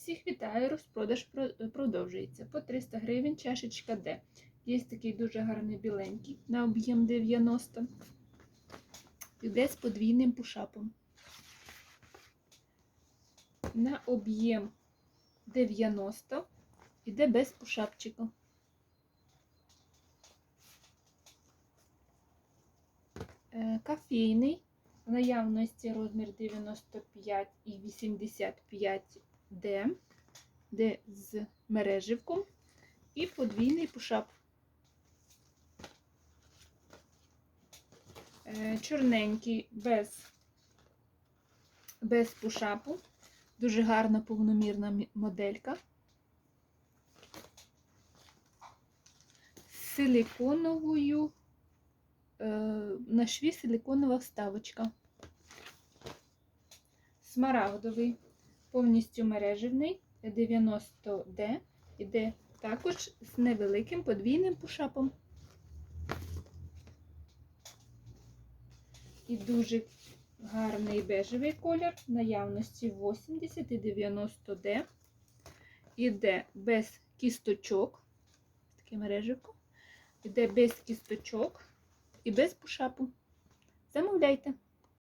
Всіх вітаю, розпродаж продовжується. По 300 гривень чашечка Д. Є такий дуже гарний біленький на об'єм 90. Йде з подвійним пушапом. На об'єм 90 іде без пушапчика. Е, Кофейний. В наявності розмір 95 і 85 Д, Д з мереживком і подвійний пушап. Е, Чорненький без, без пушапу. Дуже гарна повномірна моделька. З силиконовою е, на шві силиконова вставочка. Смарагдовий, повністю мереживний 90D, іде також з невеликим подвійним пушапом. І дуже гарний бежевий колір, наявності 80 і 90D. Іде без кісточок, таке мереживко, іде без кісточок і без пушапу. Замовляйте.